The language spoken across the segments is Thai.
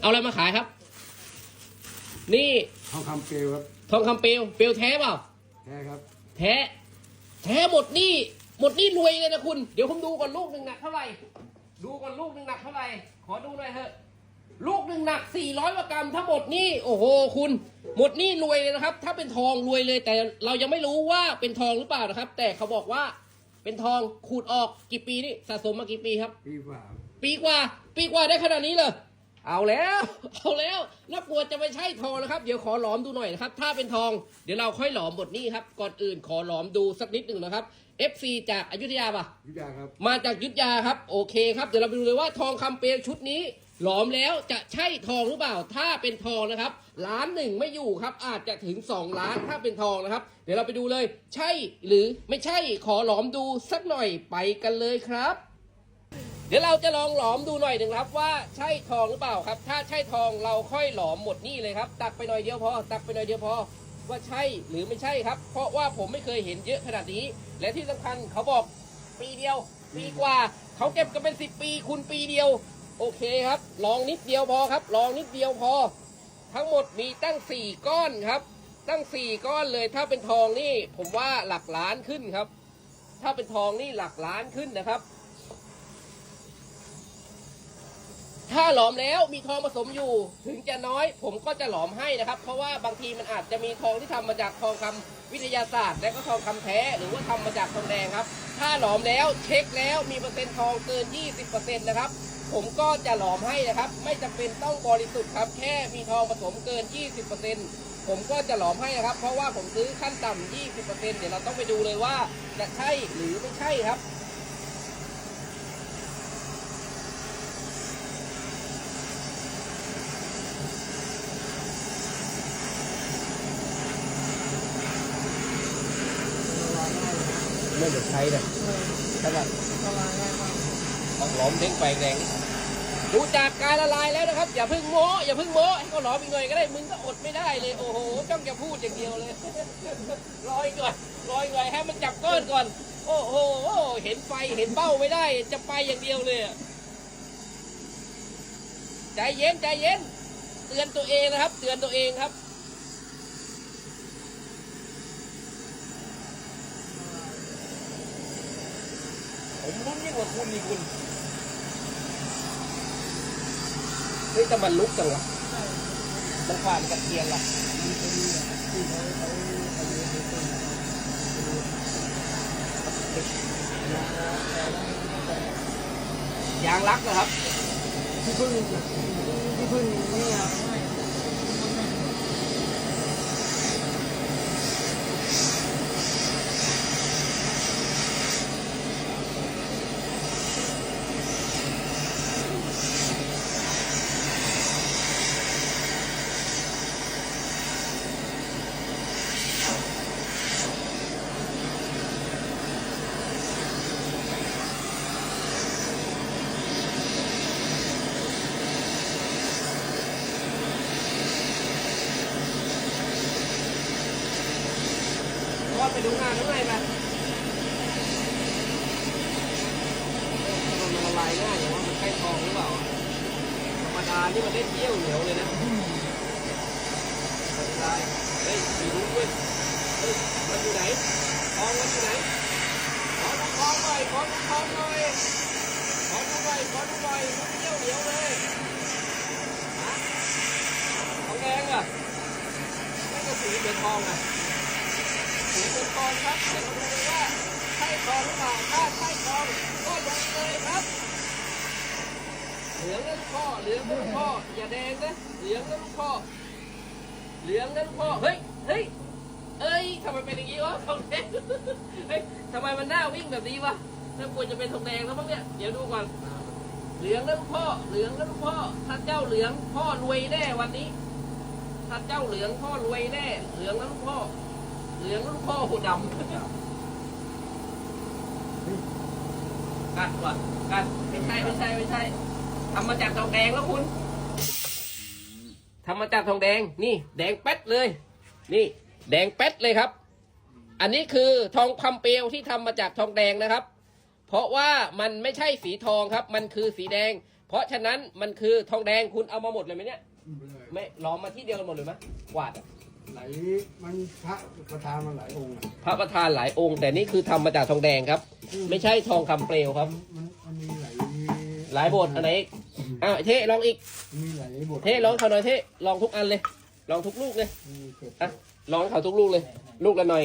เอาอะไรมาขายครับ นี่ทองคำเปลวครับทองคำเปลวเปลวแท้เปล่า แท้ครับ แท้ แท้หมดหนี่หมดหนี่รวยเลยนะคุณ เดี๋ยวผมดูก่อนลูกหนึ่งหนักเท่าไหร่ ดูก่อนลูกหนึ่งหนักเท่าไหร่ ขอดูหน่อยเถอะ ลูกหนึ่งหนัก400กรัมทั้งหมดนี่โอ้โหคุณ หมดหนี่รวยเลยนะครับ ถ้าเป็นทองรวยเลย แต่เรายังไม่รู้ว่าเป็นทองหรือเปล่านะครับ แต่เขาบอกว่าเป็นทองขูดออกกี่ปีนี่สะสมมากี่ปีครับ ปีกว่า ปีกว่า ปีกว่าได้ขนาดนี้เลย เอาแล้ว เอาแล้วนักกลัวจะไม่ใช่ทองนะครับเดี๋ยวขอหลอมดูหน่อยนะครับ ถ้าเป็นทองเดี๋ยวเราค่อยหลอมบทนี้ครับ ก่อนอื่นขอหลอมดูสักนิดหนึ่งนะครับ FC จากอยุธยาปะยุทธยาครับ มาจากอยุธยาครับ โอเคครับ เดี๋ยวเราไปดูเลยว่าทองคำเปลวชุดนี้ หลอมแล้วจะใช่ทองหรือเปล่า ถ้าเป็นทองนะครับ ล้านหนึ่งไม่อยู่ครับ อาจจะถึง 2 ล้านถ้าเป็นทองนะครับ เดี๋ยวเราไปดูเลย ใช่หรือไม่ใช่ขอหลอมดูสักหน่อยไปกันเลยครับ เดี๋ยวเราจะลองหลอมดูหน่อยหนึ่งครับ ว่าใช่ทองหรือเปล่าครับ ถ้าใช่ทองเราค่อยหลอมหมดนี่เลยครับ ตักไปหน่อยเดียวพอ ตักไปหน่อยเดียวพอ ว่าใช่หรือไม่ใช่ครับ เพราะว่าผมไม่เคยเห็นเยอะขนาดนี้ และที่สำคัญเขาบอกปีเดียวปีกว่าเขาเก็บกันเป็นสิบปีคุณปีเดียว โอเคครับ ลองนิดเดียวพอครับ ลองนิดเดียวพอ ทั้งหมดมีตั้งสี่ก้อนครับ ตั้งสี่ก้อนเลยถ้าเป็นทองนี่ ผมว่าหลักล้านขึ้นครับ ถ้าเป็นทองนี่หลักล้านขึ้นนะครับ ถ้าหลอมแล้วมีทองผสมอยู่ ถึงจะน้อยผมก็จะหลอมให้นะครับ เพราะว่าบางทีมันอาจจะมีทองที่ทำมาจากทองคำวิทยาศาสตร์ และก็ทองคำแท้หรือว่าทำมาจากทองแดงครับ ถ้าหลอมแล้วเช็คแล้วมีเปอร์เซ็นต์ทองเกิน 20%นะครับผมก็จะหลอมให้นะครับ ไม่จำเป็นต้องบริสุทธิ์ครับ แค่มีทองผสมเกิน 20%ผมก็จะหลอมให้นะครับ เพราะว่าผมซื้อขั้นต่ำ20%เดี๋ยวเราต้องไปดูเลยว่าจะใช่หรือไม่ใช่ครับ ไม่ได้ใช้นะใช่ป่ะต้องหลอมเด้งไปแรงดูจากการละลายแล้วนะครับ อย่าพิ่งโม้อย่าพิ่งโม้ให้เขาหลอมอีกหน่อยก็ได้มึงก็อดไม่ได้เลยโอ้โหจ้องจะพูดอย่างเดียวเลยรออีกหน่อยรออีกหน่อยให้มันจับก้อนก่อน โอ้โหเห็นไฟเห็นเบ้าไม่ได้ จะไปอย่างเดียวเลยใจเย็นใจเย็น เตือนตัวเองนะครับ เตือนตัวเองครับ ผมลุ้นยิ่งกว่าคุณนี่คุณเฮ้ยแต่มันลุกจังวะมันผ่านกระเทียมละยางรักนะครับที่พึ่งที่พึ่งนี่ครับ ไปดูงานข้างในมามันละลายง่ายอย่างว่ามันใกล้ทองหรือเปล่า ธรรมดานี่มันได้เที่ยวเหนียวเลยนะละลายเฮ้ยมีรู้ด้วยเฮ้ยมันอยู่ไหนทองมันอยู่ไหน ขอดูทองหน่อย ขอดูทองหน่อย ขอดูหน่อย ขอดูหน่อยมันเที่ยวเหนียวเลยฮะทองแดงอะไม่กระสีเป็นทองอะ สีเป็นทองครับเดี๋ยวเราดูเลยว่าใช่ทองหรือเปล่าถ้าใช่ทองก็ลงเลยครับเหลืองนะลูกพ่อเหลืองนะลูกพ่ออย่าแดงนะเหลืองนะลูกพ่อเหลืองนะลูกพ่อเฮ้ยเฮ้ยเอ้ยทำไมเป็นอย่างนี้วะทองแดงเฮ้ยทำไมมันหน้าวิ่งแบบนี้วะถ้าควรจะเป็นทองแดงแล้วมั้งเนี่ยเดี๋ยวดูก่อนเหลืองนะลูกพ่อเหลืองนะลูกพ่อถ้าเจ้าเหลืองพ่อรวยแน่วันนี้ถ้าเจ้าเหลืองพ่อรวยแน่เหลืองนะลูกพ่อ เหลืองนะลูกพ่อหูดำกัดว่ะกัดไม่ใช่ไม่ใช่ไม่ใช่ทำมาจากทองแดงแล้วคุณทำมาจากทองแดงนี่ แดงแป๊ดเลย นี่ แดงแป๊ดเลยครับ อันนี้คือทองคำเปลวที่ทำมาจากทองแดงนะครับ เพราะว่ามันไม่ใช่สีทองครับ มันคือสีแดง เพราะฉะนั้นมันคือทองแดงคุณเอามาหมดเลยไหมเนี่ยเลยไม่ล้อมมาที่เดียวกันหมดเลยไหมกวาดอะ ไหลมันพระประธานมันหลายองค์อะพระประธานหลายองค์ แต่นี่คือทำมาจากทองแดงครับ ไม่ใช่ทองคำเปลวครับ มันมันมีหลายหลายบทอันไหนอีกอ้าวเท่ลองอีก มีหลายบทเท่ลองเขาหน่อยเท่ลองทุกอันเลย ลองทุกลูกเลย มีเกิดอะลองให้เขาทุกลูกเลย ลูกละหน่อย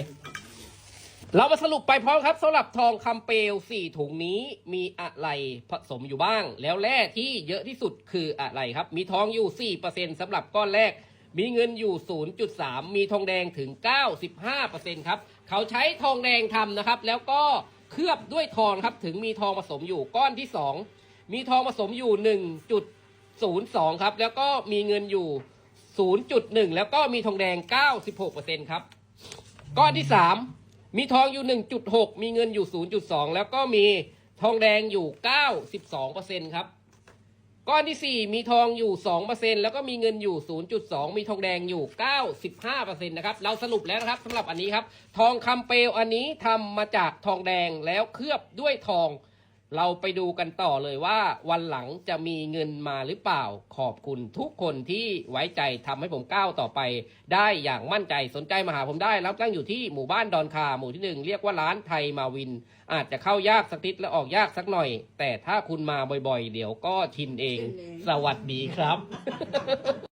เรามาสรุปไปพร้อมครับสำหรับทองคำเปลวสี่ถุงนี้มีอะไรผสมอยู่บ้าง แล้วแร่ที่เยอะที่สุดคืออะไรครับ มีทองอยู่4%สำหรับก้อนแรก มีเงินอยู่ 0.3 มีทองแดงถึง 95%ครับ เขาใช้ทองแดงทำนะครับ แล้วก็เคลือบด้วยทองครับ ถึงมีทองผสมอยู่ก้อนที่ 2 มีทองผสมอยู่ 1.02 ครับ แล้วก็มีเงินอยู่ 0.1 แล้วก็มีทองแดง 96%ครับ ก้อนที่ 3 มีทองอยู่ 1.6 มีเงินอยู่ 0.2 แล้วก็มีทองแดงอยู่ 92%ครับ ก้อนที่ 4 มีทองอยู่ 2%แล้วก็มีเงินอยู่ 0.2 มีทองแดงอยู่ 95%นะครับเราสรุปแล้วนะครับสำหรับอันนี้ครับ ทองคำเปลวอันนี้ทำมาจากทองแดงแล้วเคลือบด้วยทอง เราไปดูกันต่อเลยว่าวันหลังจะมีเงินมาหรือเปล่า ขอบคุณทุกคนที่ไว้ใจทำให้ผมก้าวต่อไป ได้อย่างมั่นใจสนใจมาหาผมได้รับตั้งอยู่ที่หมู่บ้านดอนคาหมู่ที่หนึ่งเรียกว่าร้านไทยมาวิน อาจจะเข้ายากสักนิดและออกยากสักหน่อย แต่ถ้าคุณมาบ่อยๆ เดี๋ยวก็ชินเอง สวัสดีครับ